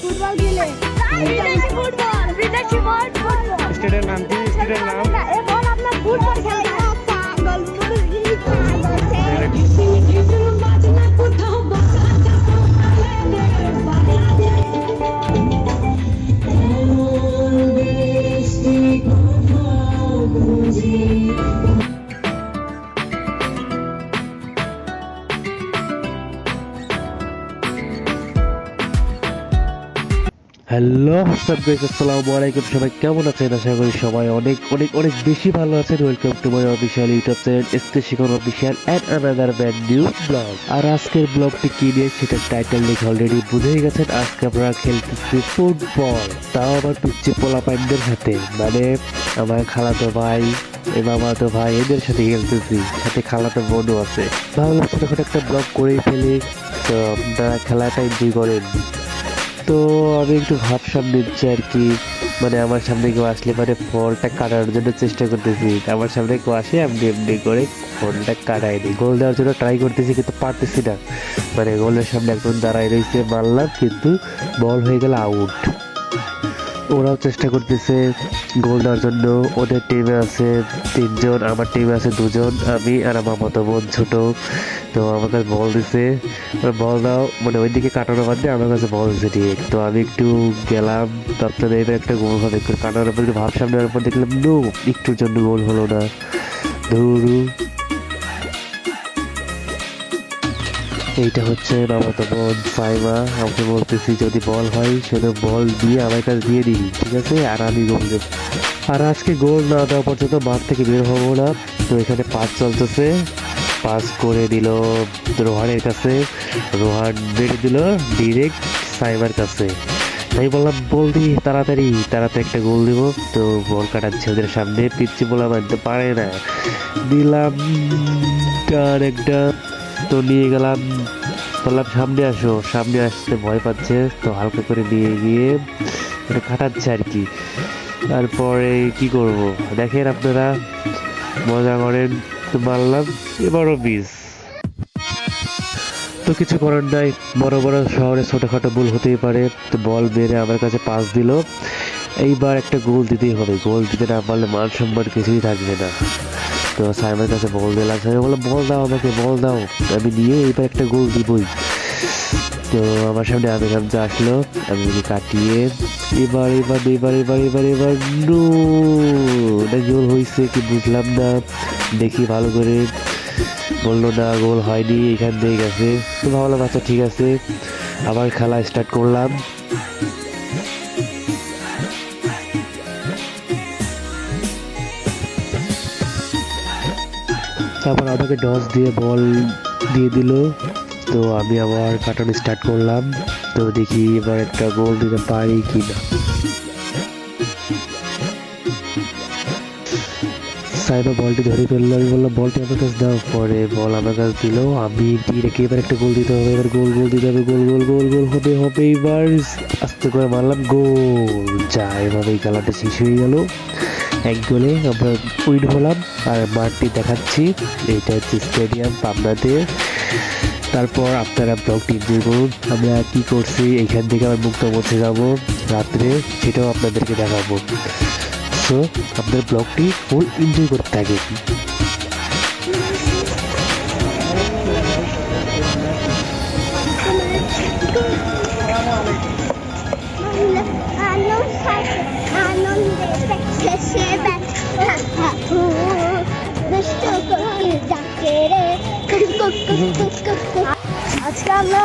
Football খেলে। বিদেশি football বিদেশি ফুটবল। স্টেটের নাম কি? স্টেটের নাম? এ বল আপনার ফুটবল খেলে হ্যালো সব গাইস আসসালামু আলাইকুম। সবাই কেমন আছেন? আশা করি সবাই অনেক অনেক অনেক বেশি ভালো আছেন। Welcome to my official YouTube channel SK Shikhon official and another brand new vlog আর আজকের ব্লগটি কি নিয়ে সেটা টাইটেল দেখে অলরেডি বুঝেই গেছেন। আজকে আমরা খেলতেছি ফুটবল তাও আবার পিচ্ছি পোলা পাইনদের সাথে। মানে আমার খালাতো ভাই এই মামাতো ভাই, এদের সাথে খেলতেছি। সাথে খালাতো বোনও আছে। ভাবলাম ছোটখাটো একটা ব্লগ করেই ফেলি। তো আপনারা খেলাটা এনজয় করেন। তো আমি একটু ভাবসাব নিচ্ছি আর কি। মানে আমার সামনে কেউ আসলে মানে ফলটা কাটানোর জন্য চেষ্টা করতেছি। আমার সামনে কেউ আসে, আমি এমনি করে ফলটা কাটাই দিই গোল দেওয়ার জন্য ট্রাই করতেছি, কিন্তু পারতেছি না। মানে গোলের সামনে একজন দাঁড়াই রয়েছে মারলাম, কিন্তু বল হয়ে গেল আউট ওরাও চেষ্টা করতেছে গোল দেওয়ার জন্য। ওদের টিমে আছে তিনজন, আমার টিমে আছে দুজন, আমি আর আমার মতো বোন ছোটো। তো আমার কাছে বল দিছে। বল দাও মানে ওইদিকে কাটানো বাদ দিয়ে আমার কাছে বল দিছে ঠিক তো আমি একটু গেলাম, তারপরে এবার একটা গোল হবে। কাটানোর পর একটু ভাব সামনে পর দেখলাম নো একটুর জন্য গোল হলো না। ধরু এইটা হচ্ছে মামাতো বোন সাইমা আমাকে বলতেছি, যদি বল হয় সেটা বল দিয়ে আমার কাছে দিয়ে দিবি, ঠিক আছে? আর আমি গোল দেব আর আজকে গোল না দেওয়া পর্যন্ত মাঠ থেকে বের হব না। তো এখানে পাস চলতেছে। পাস করে দিল রোহানের কাছে। রোহান বেড়ে দিল ডিরেক্ট সাইমার কাছে। তাই বললাম, বল দি, তাড়াতাড়ি তাড়াতাড়ি একটা গোল দিব। তো বল কাটাচ্ছে ওদের সামনে। পিচ্ছি বলা মানতে পারে না। দিলাম একটা। তো নিয়ে গেলাম। বললাম, সামনে আসো। সামনে আসতে ভয় পাচ্ছে, তো হালকা করে নিয়ে গিয়ে এটা কাটাচ্ছে আর কি। তারপরে কি করব? দেখেন আপনারা, মজা করেন তো মারলাম, এবারও বিষ তো কিছু করার নাই, বড় বড় শহরে ছোটখাটো ভুল হতেই পারে, তো বল মেরে আমার কাছে পাস দিল। এইবার একটা গোল দিতেই হবে। গোল দিতে না পারলে মান সম্মান কিছুই থাকবে না। তো সাইমের কাছে বল দিলাম। সাইম বলল, বল দাও আমাকে, বল দাও। আমি নিয়ে এইবার একটা গোল দিবই। তো আমার সামনে আমি হামজা আসলো আমি ওকে কাটিয়ে এবার এবার এবার এবার এবার এবার, নো, এটা গোল হয়েছে কি বুঝলাম না। দেখি ভালো করে। বলল, না, গোল হয়নি, এখান দিয়ে গেছে। তো ভাবলাম আচ্ছা ঠিক আছে। আবার খেলা স্টার্ট করলাম। তারপর আমাকে ডস দিয়ে বল দিয়ে দিল। তো আমি আবার কাটানো স্টার্ট করলাম। তো দেখি এবার একটা গোল দিতে পারি কি না সাইবা বলটি ধরে ফেলল। আমি বললাম, বলটি আমার কাছে দাও। পরে বল আমার কাছে দিল। আমি ডিরেক্ট এবার একটা গোল দিতে হবে। এবার গোল গোল দিতে হবে গোল গোল গোল গোল হবে হবে। এবার আস্তে করে মারলাম গোল যা এভাবেই খেলাটা শেষ হয়ে গেল। এক গোলে আমরা উইন হলাম আর মাঠটি দেখাচ্ছি এটা হচ্ছে স্টেডিয়াম পাবনাতে তারপর আপনারা ব্লগটি এনজয় করুন আমরা কি করছি এখান থেকে আবার মুক্ত বসে যাব রাত্রে সেটাও আপনাদেরকে দেখাবো সো আপনার ব্লগটি ফুল এনজয় করতে আনন্দে শেষে দুষ্ট কোকিল ডাকে রে আজকে আমরা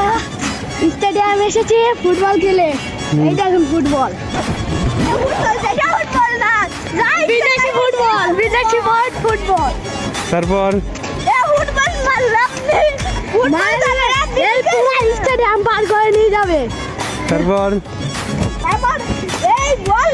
স্টেডিয়ামে এসেছি ফুটবল খেলে। এই দেখুন ফুটবল। বিদেশি ফুটবল বিদেশি বল ফুটবল। তারপর? ফুটবল মারলাম এই পুরো স্টেডিয়াম পার করে নিয়ে যাবে। তারপর? তারপর এই বল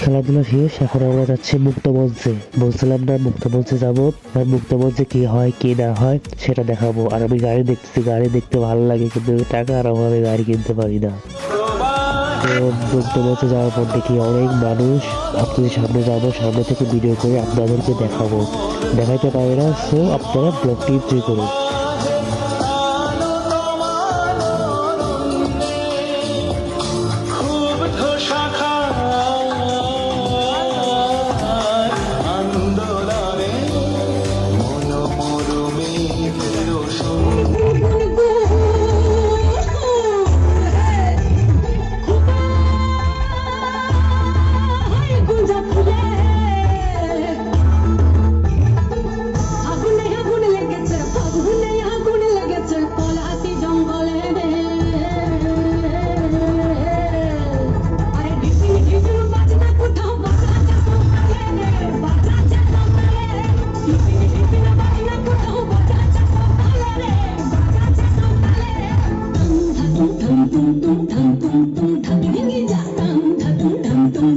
খেলাধুলা শেষ এখন আমরা যাচ্ছি মুক্ত মঞ্চে বলছিলাম না মুক্ত মঞ্চে যাব। আর মুক্ত মঞ্চে কি হয় কি না হয় সেটা দেখাবো। আর আমি গাড়ি দেখতেছি গাড়ি দেখতে ভালো লাগে কিন্তু টাকা আর আমি গাড়ি কিনতে পারি না। ডুবতে যাওয়ার পর দেখি অনেক মানুষ। আপনাদের সামনে যাব, সামনে থেকে ভিডিও করে আপনাদেরকে দেখাবো। দেখাইতে পারে না সো আপনারা ব্লগটি এনজয় করুন।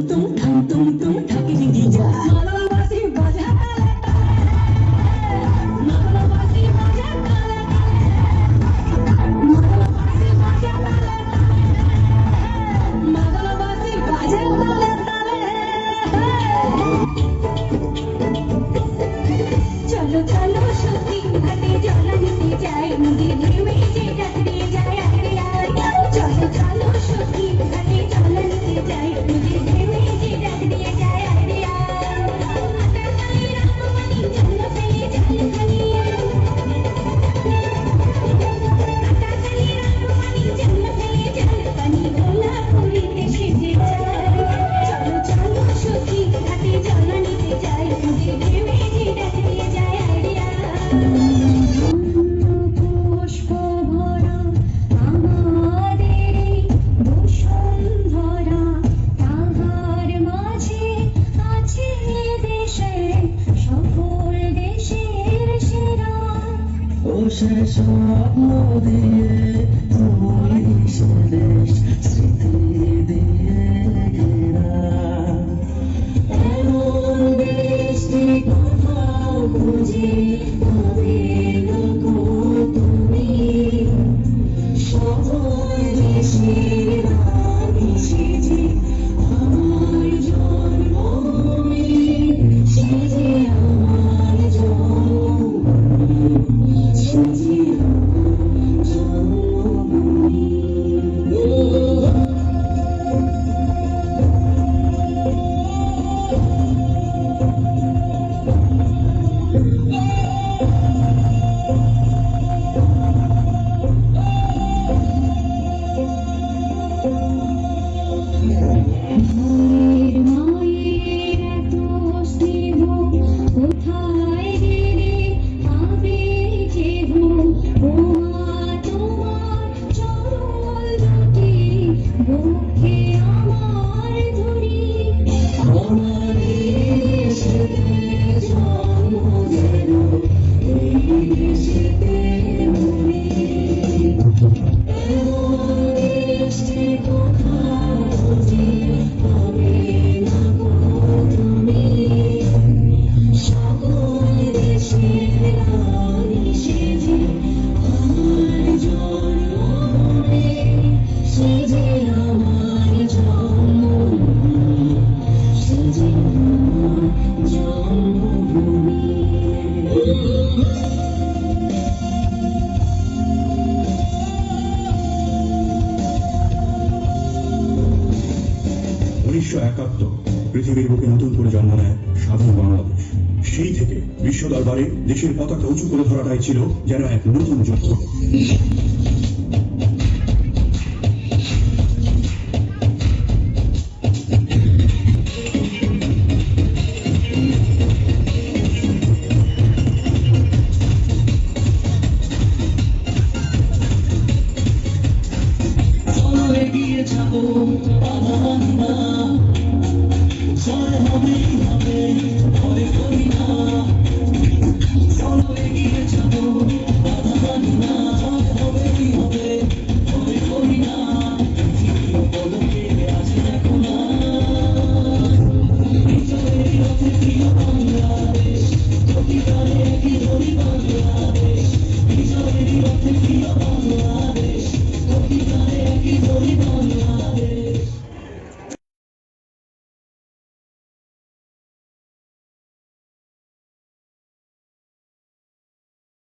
তুম থাম তুম তুম ঠাকি দিদি যা চলো চলো সত্যি ঘাটে চলা যেতে চাই নদীর সে স্বপ্ন দিয়ে তুমি শুনেছ পরে দেশের পতাকা উঁচু করে ধরাটাই ছিল যেন এক নতুন যুদ্ধ। হবে হবে হবে